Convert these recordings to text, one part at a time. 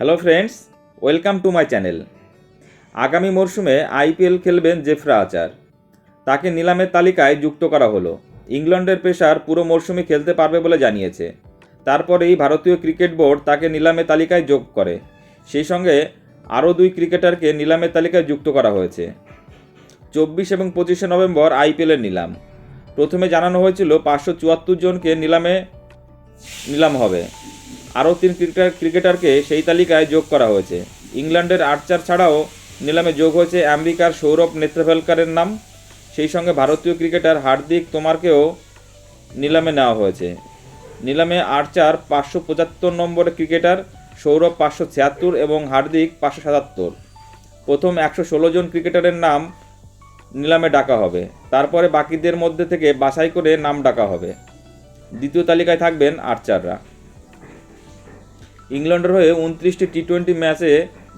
Hello friends welcome to my channel আগামী মরশুমে IPL খেলবেন জেফরা আচার। তাকে নিলামের তালিকায় যুক্ত করা হলো। ইংল্যান্ডের পেশার পুরো মরশুমে খেলতে পারবে বলে জানিয়েছে। তারপরেই ভারতীয় ক্রিকেট বোর্ড তাকে নিলামের তালিকায় যোগ করে। সেই সঙ্গে আরও দুই ক্রিকেটারকে নিলামের তালিকায় যুক্ত করা হয়েছে। চব্বিশ এবং পঁচিশে নভেম্বর আইপিএলের নিলাম। প্রথমে জানানো হয়েছিল পাঁচশো চুয়াত্তর জনকে নিলামে নিলাম হবে। আরও তিন ক্রিকেটার ক্রিকেটারকে সেই তালিকায় যোগ করা হয়েছে। ইংল্যান্ডের আর্চার ছাড়াও নিলামে যোগ হয়েছে আমেরিকার সৌরভ নেত্রভেলকারের নাম। সেই সঙ্গে ভারতীয় ক্রিকেটার হার্দিক তোমারকেও নিলামে নেওয়া হয়েছে। নিলামে আর্চার পাঁচশো পঁচাত্তর নম্বরের ক্রিকেটার, সৌরভ পাঁচশো ছিয়াত্তর এবং হার্দিক পাঁচশো সাতাত্তর। প্রথম একশো ষোলো জন ক্রিকেটারের নাম নিলামে ডাকা হবে। তারপরে বাকিদের মধ্যে থেকে বাছাই করে নাম ডাকা হবে। দ্বিতীয় তালিকায় থাকবেন আর্চাররা। ইংল্যান্ডের হয়ে উনত্রিশটি টি টোয়েন্টি ম্যাচে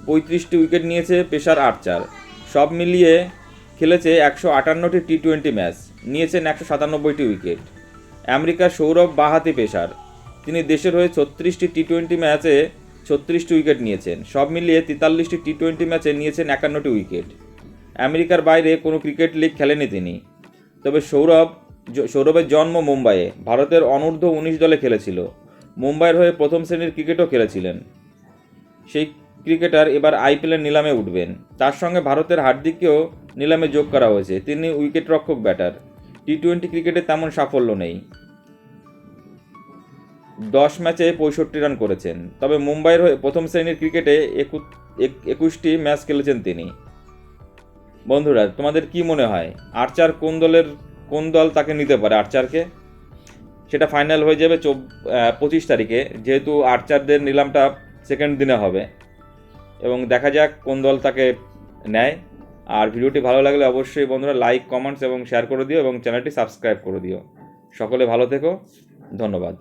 পঁয়ত্রিশটি উইকেট নিয়েছে পেশার আর্চার। সব মিলিয়ে খেলেছে একশো আটান্নটি টি টোয়েন্টি ম্যাচ, নিয়েছেন একশো সাতানব্বইটি উইকেট। আমেরিকার সৌরভ বাহাতি পেসার তিনি দেশের হয়ে ছত্রিশটি টি টোয়েন্টি ম্যাচে ছত্রিশটি উইকেট নিয়েছেন, সব মিলিয়ে তেতাল্লিশটি টি টোয়েন্টি ম্যাচে নিয়েছেন একান্নটি উইকেট। আমেরিকার বাইরে কোনো ক্রিকেট লিগ খেলেনি তিনি। তবে সৌরভ সৌরভের জন্ম মুম্বাইয়ে, ভারতের অনূর্ধ্ব উনিশ দলে খেলেছিল। মুম্বাইয়ের হয়ে প্রথম শ্রেণির ক্রিকেটও খেলেছিলেন। সেই ক্রিকেটার এবার আইপিএলের নিলামে উঠবেন। তার সঙ্গে ভারতের হার্দিককেও নিলামে যোগ করা হয়েছে। তিনি উইকেট রক্ষক ব্যাটার। টি টোয়েন্টি ক্রিকেটে তেমন সাফল্য নেই। দশ ম্যাচে পঁয়ষট্টি রান করেছেন। তবে মুম্বাইয়ের হয়ে প্রথম শ্রেণির ক্রিকেটে একু এক- একুশটি ম্যাচ খেলেছেন তিনি। বন্ধুরা, তোমাদের কি মনে হয়? আর্চার কোন দলের, কোন দল তাকে নিতে পারে? আর্চারকে? সেটা ফাইনাল হয়ে যাবে চব পঁচিশ তারিখে। যেহেতু আর্চারদের নিলামটা সেকেন্ড দিনে হবে। এবং দেখা যাক কোন দল তাকে নেয়। আর ভিডিওটি ভালো লাগলে অবশ্যই বন্ধুরা লাইক কমেন্টস এবং শেয়ার করে দিও এবং চ্যানেলটি সাবস্ক্রাইব করে দিও। সকলে ভালো থেকো। ধন্যবাদ।